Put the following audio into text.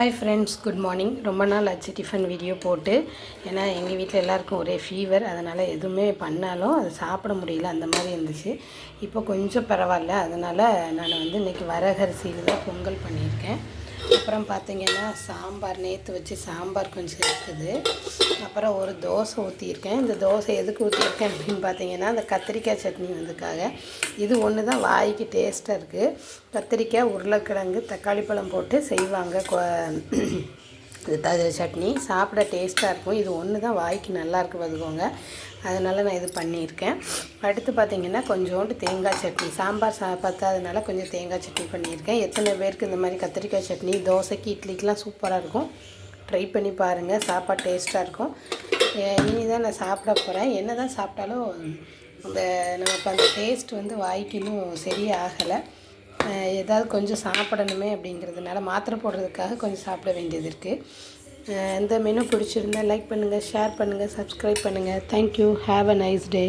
Hi friends good morning ரொம்ப நாள் ஆச்சு டிஃபன் வீடியோ போட்டு. ஏன்னா எங்கள் வீட்டில் எல்லாருக்கும் ஒரே ஃபீவர் அதனால் எதுவுமே பண்ணாலும் அது சாப்பிட முடியல. அந்த மாதிரி இருந்துச்சு. இப்போ கொஞ்சம் பரவாயில்ல. அதனால் நான் வந்து இன்றைக்கி வரகரிசியில் தான் பொங்கல் பண்ணியிருக்கேன். அப்புறம் பார்த்தீங்கன்னா சாம்பார் நேற்று வச்சு சாம்பார் கொஞ்சம் இருக்குது. அப்புறம் ஒரு தோசை ஊற்றியிருக்கேன் இந்த தோசை எதுக்கு ஊற்றியிருக்கேன் அப்படின்னு பார்த்தீங்கன்னா அந்த கத்திரிக்காய் சட்னி வந்ததுக்காக. இது ஒன்று தான் வாய்க்கு டேஸ்ட்டாக இருக்குது கத்திரிக்காய் உருளைக்கிழங்கு தக்காளி பழம் போட்டு செய்வாங்க கொ- இது த சட்னி. சாப்பிட டேஸ்ட்டாக இருக்கும். இது ஒன்று தான் வாய்க்கு நல்லாயிருக்கு பார்த்துக்கோங்க அதனால் நான் இது பண்ணியிருக்கேன். அடுத்து பார்த்தீங்கன்னா கொஞ்சோண்டு தேங்காய் சட்னி. சாம்பார் சா பற்றாதனால கொஞ்சம் தேங்காய் சட்னி பண்ணியிருக்கேன். எத்தனை பேருக்கு இந்த மாதிரி கத்திரிக்காய் சட்னி தோசைக்கு இட்லிக்கெலாம் சூப்பராக இருக்கும். ட்ரை பண்ணி பாருங்கள் சாப்பாடு டேஸ்ட்டாக இருக்கும். இனி தான் நான் சாப்பிட போகிறேன் என்ன தான் சாப்பிட்டாலும் அந்த நமக்கு அந்த டேஸ்ட் வந்து வாய்க்கு இன்னும் சரியாகலை. ஏதாவது கொஞ்சம் சாப்பிடணுமே அப்படிங்கிறதுனால மாத்திரை போடுறதுக்காக கொஞ்சம் சாப்பிட வேண்டியது இருக்குது இந்த மெனு பிடிச்சிருந்தா லைக் பண்ணுங்கள் ஷேர் பண்ணுங்கள் சப்ஸ்கிரைப் பண்ணுங்கள் thank you have a nice day